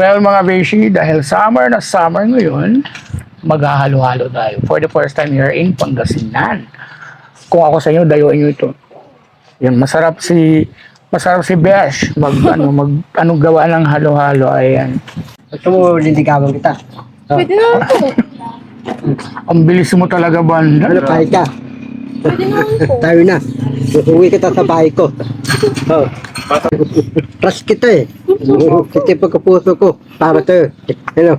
Well, mga beshi, dahil summer na summer ngayon, maghahalo-halo tayo. For the first time here in Pangasinan. Kung ako sa inyo, dayuin nyo ito. Yan, masarap si masarap si Besh mag ano mag ano gawa ng halo-halo ayan. Gusto mo liligawan kita? Oh, Pwede naman po. Ang bilis mo talaga banda. ano, pahit ka? Pwede naman po. Tayo na. Uuwi kita sa bahay ko. Oh. Trust kita eh. Kita yung pagkapuso ko. Para sa'yo. Ano?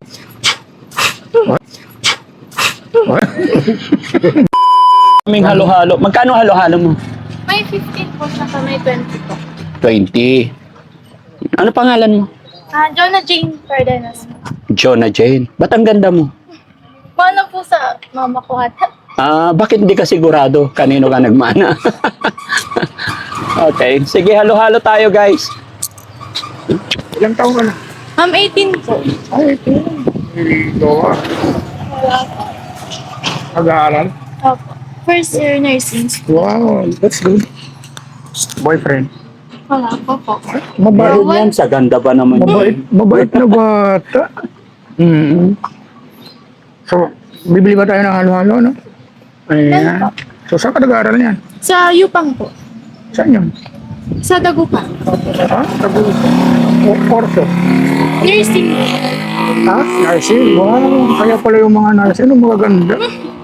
Kaming halo-halo. Magkano halo-halo mo? May 15 po siya may 20 po. 20. Ano pangalan mo? Ah, Jonah Jane Cardenas. Jonah Jane. Ba't ang ganda mo? Mana po sa mama ko ata. Ah, bakit hindi ka sigurado kanino ka nagmana? okay, sige halo-halo tayo guys. Ilang taon ka na? Ma'am, 18 po. Ay, ito. Ito. Wala po. Pag-aaral. Opo. First year nursing. Wow, that's good. Boyfriend. Wala po po. Mabait yan. Sa ganda ba naman Mabait, mabait na bata. Mm. So, bibili ba tayo ng halo-halo, no? Ayan. So, saan ka nag-aaral yan? Sa Yupang po. Saan yun? Sa Dagupan. Ha? Tago. O, Orso. Nursing. Ha? Nursing? Wow. Kaya pala yung mga nursing, yung mga ganda.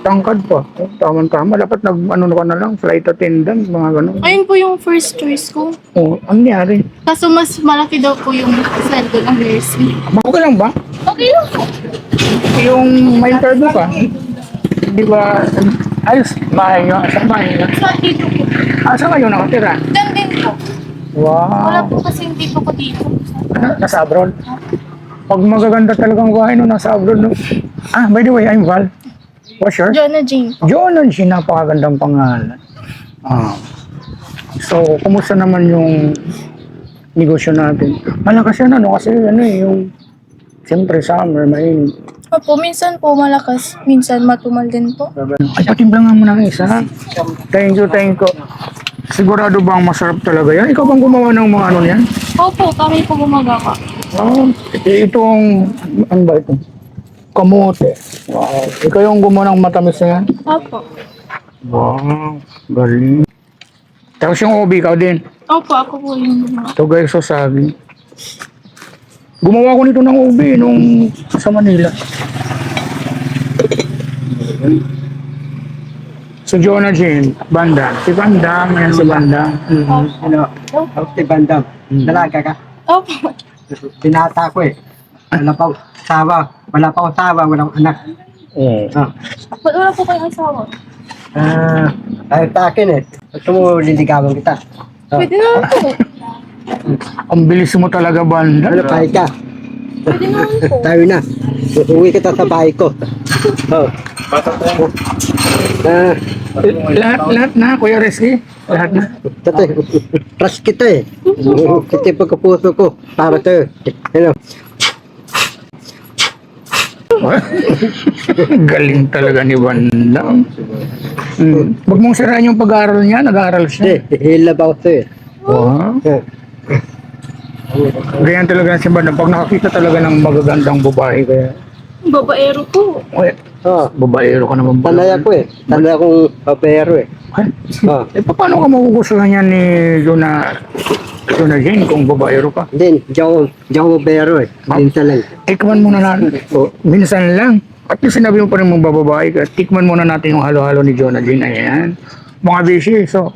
Tangkad pa. Tama-tama. Dapat nag, ano ka na lang, flight attendant, mga ganun. Ayun po yung first choice ko. Oh, ang nangyari? Kaso mas malaki daw po yung sweldo ng nursing. Okay lang ba? Okay lang po. Yung may interview ka, di ba, ayos, bahay nyo, sa bahay nyo. Sa dito po. Ah, saan kayo nakatira? Diyan po. Wala Wow. po kasi hindi po ko dito. Na, nasa abroad? Pag magaganda talagang bahay no, nasa abroad. No? Ah, by the way, I'm Val. What's your? Jonah Jane. Jonan, si napakagandang pangalan. Ah. So, kumusta naman yung negosyo natin? Malakas yan, ano? Kasi ano eh, yung Siyempre, summer, mainit. Opo, minsan po malakas, minsan matumal din po. Ay, patimpla nga mo ng isa. Thank you, thank you. Sigurado bang masarap talaga yan? Ikaw bang gumawa ng mga ano niyan? Opo, kami po gumagawa. Oh, itong, ano ba ito? Kamote. Wow. Ikaw yung gumawa ng matamis na yan? Opo. Wow, galing. Tapos yung ubi, ikaw din. Opo, ako po yung gumawa. Ito guys, so sabi. Gumawa ko nito ng ubi nung sa Manila. Si Jonah Jane, Bandang. Si Bandang, yan si Bandang. Mhm. Ano? Okay, bandam. Dalaga ka. Opo. Binata ko eh. Wala pa sawa. Wala pa sawa. Wala anak. Oo. Ah. Wala po kayong asawa. Ah, ay sa akin eh. Gusto mo liligawan kita? Oh. Pwede naman po. Ang bilis mo talaga, Banda. Ano, pahit ka? Pwede naman po. Tayo na. Uuwi kita sa bahay ko. Oh. Ah, Lahat, lahat na, Kuya Rizky. Lahat na. Tate, trust kita eh. Kita yung pagkapuso ko. Para sa'yo. Ano? Galing talaga ni Bandang. Hmm. Huwag mong sirain yung pag-aaral niya, nag-aaral siya. Hindi, hilab ako sa'yo. Wow. eh. Ganyan talaga si Bandang. Pag nakakita talaga ng magagandang babae, kaya, Babaero po. Oh, babaero ka naman pala. sanay ako eh. Sanay akong papero eh. Oh. eh, paano ka magugustuhan yan ni Jonah, Jonah Jane kung babaero ka? Hindi, di ako, di ako papero eh. Minsan lang. Tikman muna natin. O, minsan lang. At least sinabi mo pa rin mong bababae ka. Tikman muna natin yung halo-halo ni Jonah Jane. Ayan. Mga bishi. So,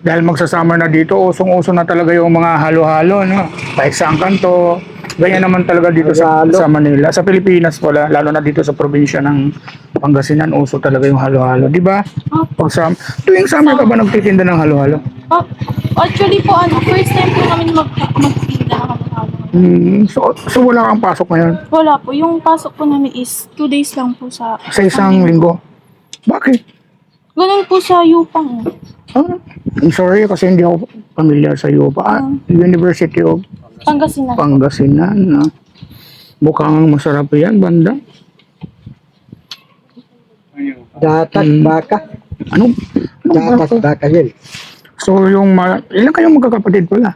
dahil magsasummer na dito, usong-uso na talaga yung mga halo-halo. No? Kahit saan kanto. Ganyan naman talaga dito sa, Halo. sa Manila. Sa Pilipinas pala, lalo na dito sa probinsya ng Pangasinan, uso talaga yung halo-halo. Di ba? Pag sam tuwing summer ka ba nagtitinda ng halo-halo? Oh, actually po, ano, first time po namin mag magtinda ng halo. Hmm, so, so wala kang pasok ngayon? Wala po. Yung pasok po namin is two days lang po sa... Sa isang linggo? Bakit? Ganun po sa Yupang. Ah, I'm sorry kasi hindi ako familiar sa iyo pa. Ah, University of Pangasinan. Pangasinan. Na. Mukhang masarap yan, banda. Datas, Hmm. baka. Ano? Datas, ano baka yun. so, yung, ma- ilan kayong magkakapatid pala?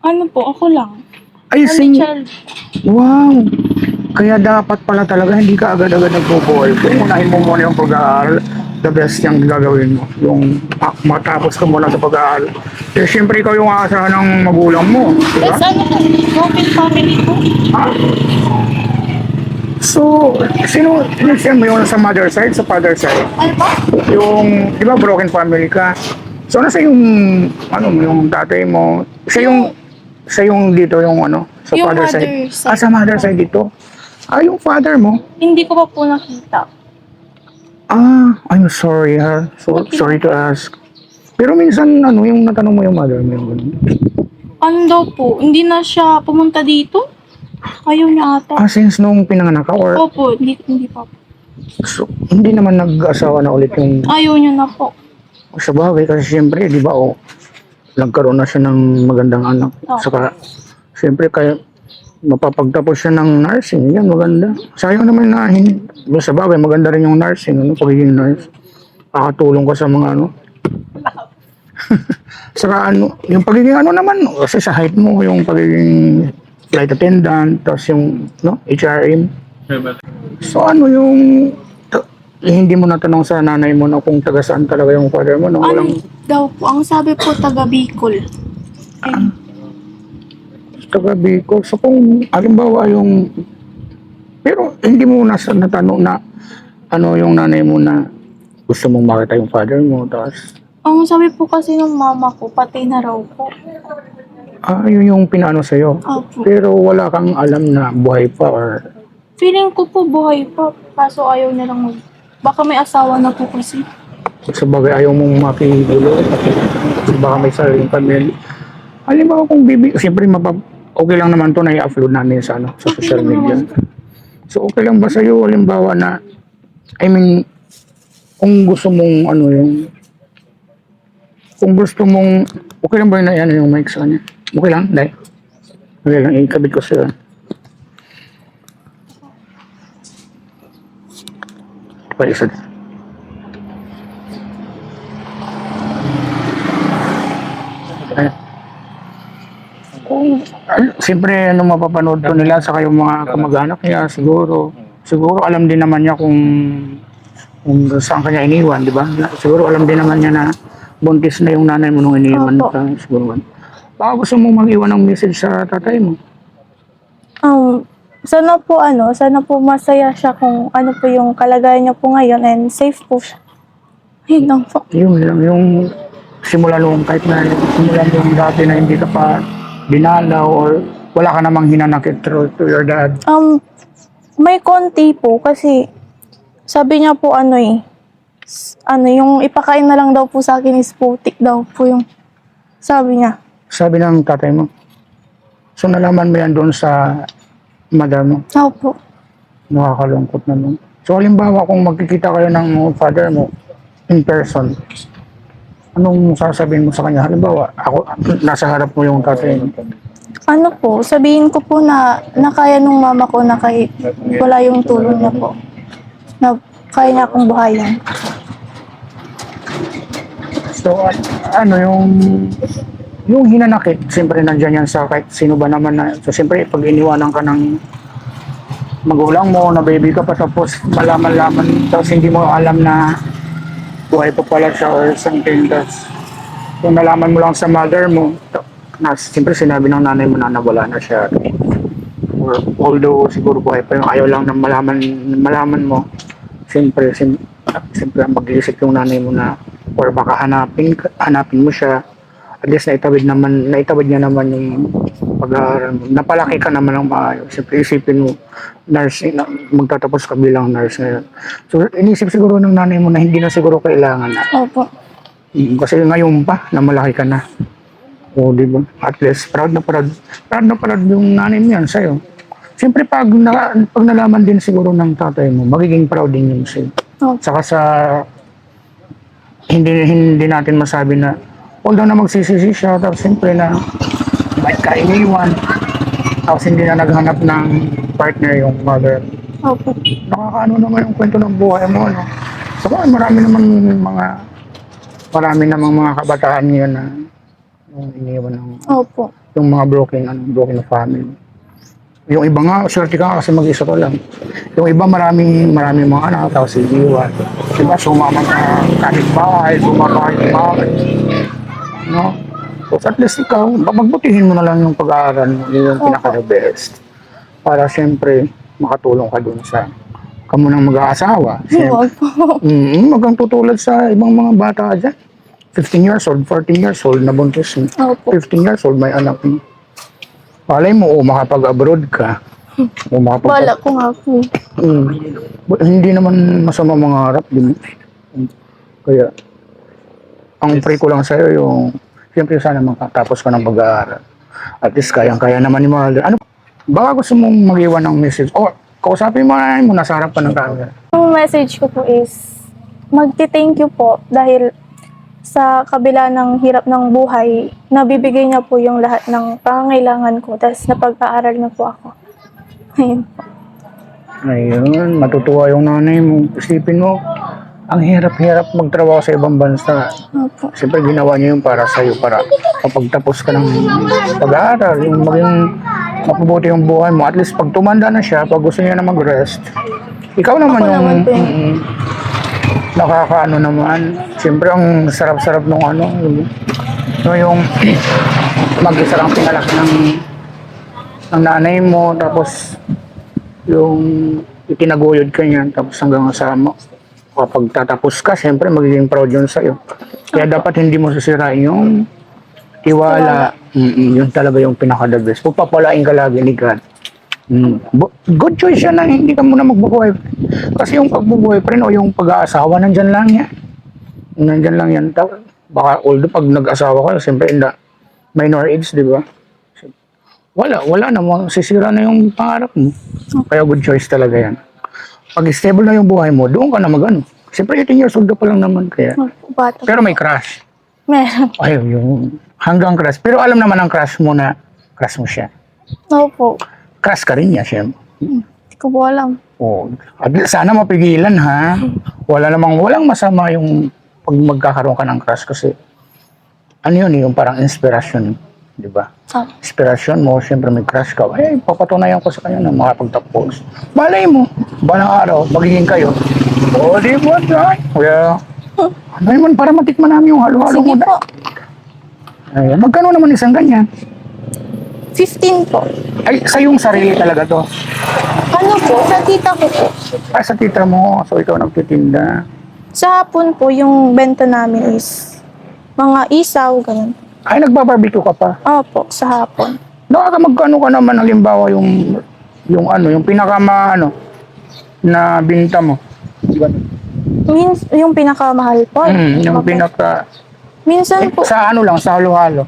Ano po, ako lang. Ay, Only sing... child. Wow! Kaya dapat pala talaga hindi ka agad-agad nagpo-fall. Kung unahin mo muna yung pag-aaral, the best yung gagawin mo. Yung ah, matapos ka muna sa pag-aaral. Eh, syempre ikaw yung aasahan ng magulang mo. Diba? Tapos ano broken family po. Ah. So, sino, sino mo yun sa mother side, sa father side? Ano po? Yung, di ba broken family ka? So, nasa yung, ano, yung tatay mo, siya yung, siya yung dito, yung ano, sa Yung father side. side. Ah, sa mother side dito. Ah, yung father mo. Hindi ko pa po nakita. Ah, I'm sorry ha. So, Okay. sorry to ask. Pero minsan, ano, yung natanong mo yung mother mo, yung ganun. Ano daw po, hindi na siya pumunta dito? Ayaw niya ata. Ah, since nung pinanganak ka, or, Opo, hindi, hindi pa po. so, hindi naman nag-asawa na ulit yung Ayaw niya na po. sa bagay kasi siyempre, di ba, oh, nagkaroon na siya ng magandang anak. Saka, siyempre, kaya mapapagtapos siya ng nursing, yan, maganda. Sayang naman na, hin- sa bagay, maganda rin yung nursing, ano, pagiging nurse. Nakatulong ka sa mga, ano, Saka ano, yung pagiging ano naman, kasi sa height mo, yung pagiging flight attendant, tapos yung no, HRM. So ano yung, t- hindi mo natanong sa nanay mo na kung taga saan talaga yung father mo, no? Ano Walang daw po, ang sabi po taga Bicol. Ay, taga Bicol. So kung, halimbawa yung, pero hindi mo nasa natanong na, ano yung nanay mo na gusto mong makita yung father mo, tapos, ang sabi po kasi ng mama ko, patay na raw po. ah, yun yung pinano sa'yo. Opo. Pero wala kang alam na buhay pa or Feeling ko po buhay pa, kaso ayaw niya lang mag... Baka may asawa na po kasi. sa bagay ayaw mong makigulo kasi baka may sariling pamilya. Halimbawa kung bibi, siyempre mapap okay lang naman to na i-upload namin sa ano, sa social media. So okay lang ba sa'yo halimbawa na I mean kung gusto mong ano yung kung gusto mong okay lang ba na yan yung mic sa kanya? Okay lang, dai. Okay lang, ikabit ko sila. Pa isa. Ay. Kung, ay, siyempre, ano mapapanood ko nila sa kayong mga kamag-anak niya, siguro, siguro alam din naman niya kung kung saan kanya iniwan, di ba? Siguro alam din naman niya na buntis na yung nanay mo nung iniwan Opo. ka, siguro. Baka gusto mo mag-iwan ng message sa tatay mo. Um, sana po ano, sana po masaya siya kung ano po yung kalagayan niya po ngayon and safe po siya. Ayun lang po. Yun lang, yung simula nung kahit na simula nung dati na hindi ka pa dinalaw or wala ka namang hinanakit to, to your dad. Um, may konti po kasi sabi niya po ano eh, ano yung ipakain na lang daw po sa akin is putik daw po yung sabi niya. Sabi ng tatay mo. So nalaman mo yan doon sa mother mo. Opo. Nakakalungkot naman. So halimbawa kung magkikita kayo ng father mo in person, anong sasabihin mo sa kanya? Halimbawa, ako, nasa harap mo yung tatay mo. Ano po, sabihin ko po na nakaya nung mama ko na kahit wala yung tulong niya po. Na kaya niya akong buhayin. So, a- ano yung yung hinanakit, siyempre nandiyan yan sa kahit sino ba naman na, so siyempre pag iniwanan ka ng magulang mo, na baby ka pa tapos malaman-laman, tapos hindi mo alam na buhay pa pala siya or something, tapos kung nalaman mo lang sa mother mo, na siyempre sinabi ng nanay mo na nawala na siya. Or, although siguro buhay pa yung ayaw lang na malaman, malaman mo, siyempre, sim, siyempre mag-iisip yung nanay mo na or baka hanapin, hanapin mo siya at least naitawid naman naitawid niya naman yung pag-aaral mo napalaki ka naman ng maayos. Siyempre isipin mo nurse na, magtatapos ka bilang nurse ngayon. So inisip siguro ng nanay mo na hindi na siguro kailangan na. Opo. Mm, kasi ngayon pa na malaki ka na. O di ba? At least proud na proud proud na proud yung nanay mo yan sa'yo. Siyempre pag, na, pag nalaman din siguro ng tatay mo magiging proud din yung sa'yo. Opo. Saka sa hindi hindi natin masabi na although na magsisisi siya. Tapos siyempre na ba't ka iniwan tapos hindi na naghanap ng partner yung mother Opo. nakakaano naman yung kwento ng buhay mo no so marami naman mga marami namang mga kabataan ngayon na yung iniwan ng Opo. yung mga broken, ano, broken family. Yung iba nga, swerte ka kasi mag-isa ka lang. Yung iba maraming, maraming mga anak, tapos iniwan. Diba, sumama sa kapitbahay, sumama sa bahay. No? So, at least ikaw, magbutihin mo na lang yung pag-aaral mo. Yun yung pinaka-the best. Para siyempre, makatulong ka dun sa kamo nang mag-aasawa. Siyempre, Huwag po. mm magang tutulad sa ibang mga bata dyan. 15 years old, 14 years old, nabuntis mo. Opo. 15 years old, may anak mo. Malay mo, o makapag-abroad ka. O makapag- Wala ko nga po. Mm. But hindi naman masama mga harap din. Kaya, ang pray ko lang sa'yo yung, siyempre sana makatapos ka ng pag-aaral. At least kayang-kaya naman ni Marlon. Ano, baka gusto mong mag-iwan ng message. O, kausapin mo na mo, nasa harap pa ng camera. Ang message ko po is, magti-thank you po dahil sa kabila ng hirap ng buhay, nabibigay niya po yung lahat ng pangangailangan ko. Tapos napag-aaral na po ako. Ayun. Ayun, matutuwa yung nanay mo. Isipin mo, ang hirap-hirap magtrabaho sa ibang bansa. Opo. Siyempre, ginawa niya yun para sa'yo, para kapag tapos ka ng pag-aaral, yung maging mapabuti yung buhay mo. At least pag tumanda na siya, pag gusto niya na mag-rest, ikaw naman Ako yung naman po mm, nakakaano naman. Siyempre, ang sarap-sarap nung ano, yung, no, yung mag-isa lang pinalaki ng, ng nanay mo, tapos yung itinaguyod ka niyan, tapos hanggang kasama. Kapag tatapos ka, siyempre magiging proud yun sa'yo. Kaya dapat hindi mo sisirain yung tiwala. Mm-mm, yun talaga yung pinaka-the best. Pagpapalain ka lagi ni God. Mm. Good choice yan na hindi ka muna magbubuhay. Kasi yung pagbubuhay-friend o yung pag-aasawa, nandyan lang yan. Nandyan lang yan. Baka although pag nag-asawa ka, siyempre in the minor age, di ba? Wala, wala na. Sisira na yung pangarap mo. Kaya good choice talaga yan. Pag stable na yung buhay mo, doon ka na mag-ano. Siyempre 18 years old ka pa lang naman. Kaya. Opo, bata. Pero may crush. Meron. Ay, yung hanggang crush. Pero alam naman ang crush mo na crush mo siya. Opo. Crush ka rin niya, siyempre. Hindi ko po alam. Oh, at sana mapigilan ha. Wala namang walang masama yung pag magkakaroon ka ng crush kasi ano yun yung parang inspiration, di ba? Ah, Inspiration mo, siyempre may crush ka. Eh, papatunayan ko sa kanya na makapagtapos. Malay mo, balang araw, magiging kayo. O, di ba, Day? Kaya, ano naman para matikman namin yung halo-halo mo. sige po. Day? Ayan, magkano naman isang ganyan? 15 po. Ay, sa yung sarili talaga to. Ano po? Sa tita ko po. Ay, sa tita mo, so ikaw nagtitinda. Sa hapon po, yung benta namin is mga isaw, ganun. Ay, nagbabarbecue ka pa. Opo, sa hapon. Nakaka magkano ka naman halimbawa yung yung ano, yung pinakama ano na binta mo. Min, yung pinakamahal po. Mm, yung Opo. pinaka Minsan eh, po, sa ano lang, sa halo-halo.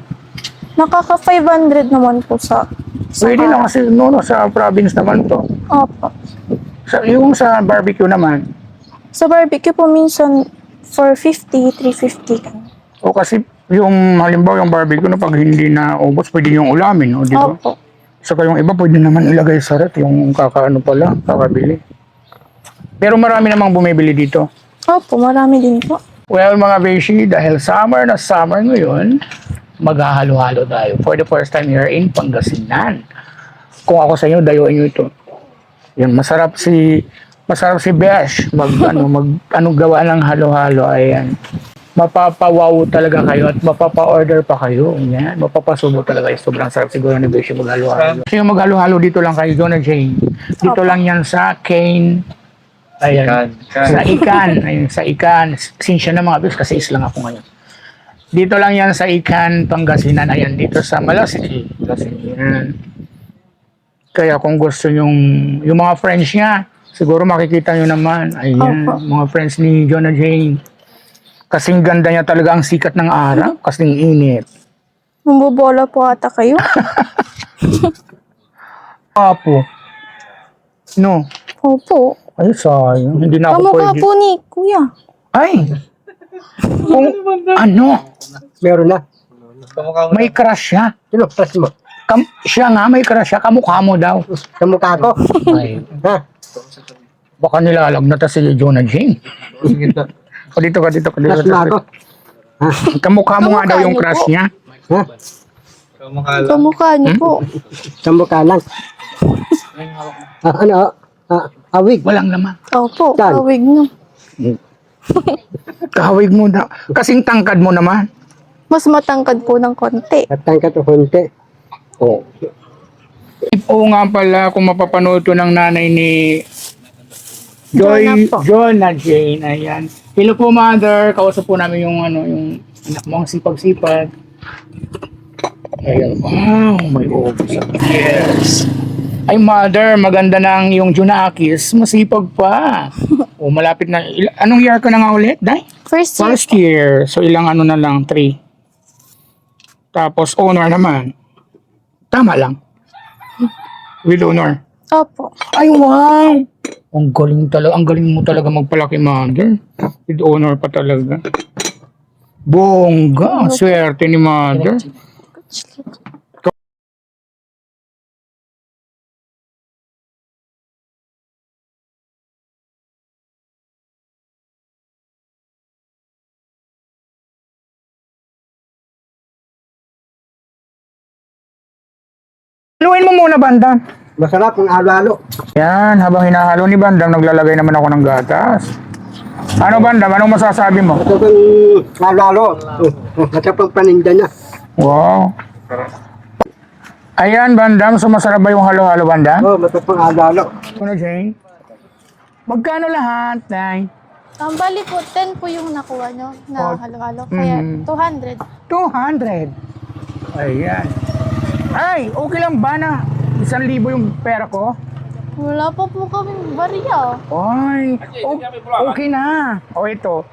nakaka 500 naman po sa... sa Pwede lang kasi no, no, sa province naman to. Opo. Sa, yung sa barbecue naman, Sa barbecue po minsan 450, 350 ganun. o kasi yung halimbawa yung barbecue na pag hindi na ubos, pwede yung ulamin, o di ba? Opo. Saka yung iba pwede naman ilagay sa rep, yung kakaano pala, kakabili. Pero marami namang bumibili dito. Opo, marami din po. Well, mga beshi, dahil summer na summer ngayon, maghahalo-halo tayo. For the first time here in Pangasinan. Kung ako sa inyo, dayuin nyo ito. Yan, masarap si masarap si Besh mag ano mag ano gawa ng halo-halo ayan mapapawaw talaga kayo at mapapa-order pa kayo yan mapapasubo talaga kayo sobrang sarap siguro ni Besh yung maghalo-halo so yung maghalo-halo dito lang kayo Jonah Jane dito lang yan sa Kane ayan sa Ikan. Ayun, sa Ikan. Sinsya na mga bis kasi is lang ako ngayon. Dito lang yan sa Ikan, Pangasinan. Ayan, dito sa Malasiki. Ayan. Kaya kung gusto yung, yung mga friends niya, siguro makikita nyo naman. Ayan, Opo. mga friends ni Jonah Jane. Kasing ganda niya talaga ang sikat ng araw, kasing init. Nambobola po ata kayo. Apo. No. Opo. Ay, sayang. Hindi na ako Kamukha pwede. po ni Kuya. Ay! Kung ano, Meron na. may crush siya. Sino crush mo? Kam siya nga may crush siya, kamukha mo daw. Sa mukha ko. Ay, Ha? baka nilalagnat na si Jonah Jane. O dito ka, dito ka, dito Crush ako. ka. Kamukha mo nga Kamukha daw yung niyo crush po. niya. Ha? Kamukha niyo po. Sa mukha lang. Ah, ano? Ah, awig. Walang laman. Opo, Saan? kawig niyo. Kahawig mo na. Kasing tangkad mo naman. Mas matangkad po ng konti. Katang ka to konti. Oh. Oo nga pala, kung mapapanood to ng nanay ni Joy, Jonah po. Jonah Jane, ayan. Hello po mother, kausap po namin yung ano, yung anak mo ang sipag-sipag. Ayan, wow, may ubos. Yes. Ay mother, maganda ang yung Junakis, masipag pa. o malapit na, il- anong year ka na nga ulit, Day? First year. First year, so ilang ano na lang, three. Tapos honor naman. Tama lang. With honor. Opo. Ay, wow! Ang galing talaga. Ang galing mo talaga magpalaki, mother. With honor pa talaga. Bongga. Swerte ni mother. Haluin mo muna, Bandam. Masarap ang alo-alo. Yan, habang hinahalo ni Bandam, naglalagay naman ako ng gatas. Ano, Bandam? Anong masasabi mo? Masarap ang alo-alo. Oh, Masarap ang paninda niya. Wow. Ayan, Bandam. So, masarap ba yung halo-halo, Bandam? Oh, masarap ang alo-alo. Ano, Jane? Magkano lahat, Nay? Ang bali po, 10 po yung nakuha nyo na Oh. halo-halo. Kaya Mm. 200. 200. Ayan. Ay, okay lang ba na isang libo yung pera ko? Wala pa po kaming barya. Ay, o- okay na. O ito,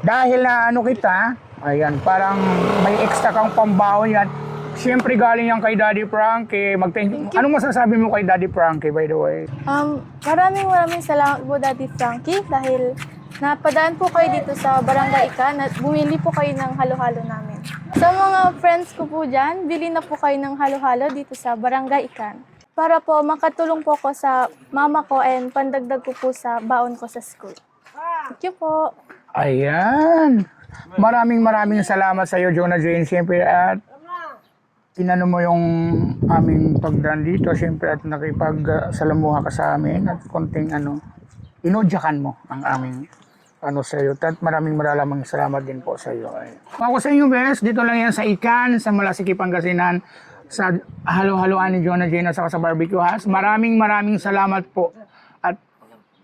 dahil na ano kita, ayan, parang may extra kang pambaon yan. Siyempre galing yan kay Daddy Frankie. Mag Anong masasabi mo kay Daddy Frankie, by the way? Um, maraming maraming salamat po Daddy Frankie dahil napadaan po kayo dito sa Barangay Ikan at bumili po kayo ng halo-halo namin. Sa mga friends ko po dyan, bili na po kayo ng halo-halo dito sa Barangay Ikan para po makatulong po ko sa mama ko and pandagdag ko po sa baon ko sa school. Thank you po. Ayan. Maraming maraming salamat sa iyo, Jonah Jane, siyempre at inano mo yung aming pagdaan dito, siyempre at nakipagsalamuha ka sa amin at konting ano, inodyakan mo ang aming ano sa iyo. At maraming maraming salamat din po sa iyo. Ako sa inyo, best, dito lang yan sa Ikan, sa Malasiki, Pangasinan, sa halo-haloan ni Jonah saka sa Barbecue House. Maraming maraming salamat po. At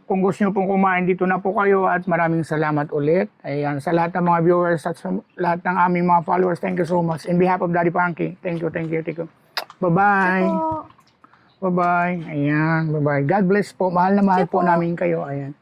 kung gusto nyo pong kumain, dito na po kayo at maraming salamat ulit. Ayan, sa lahat ng mga viewers at sa lahat ng aming mga followers, thank you so much. In behalf of Daddy Frankie, thank you, thank you, thank you. Bye-bye. Bye-bye. Ayan, bye-bye. God bless po. Mahal na mahal po po. namin kayo. Ayan.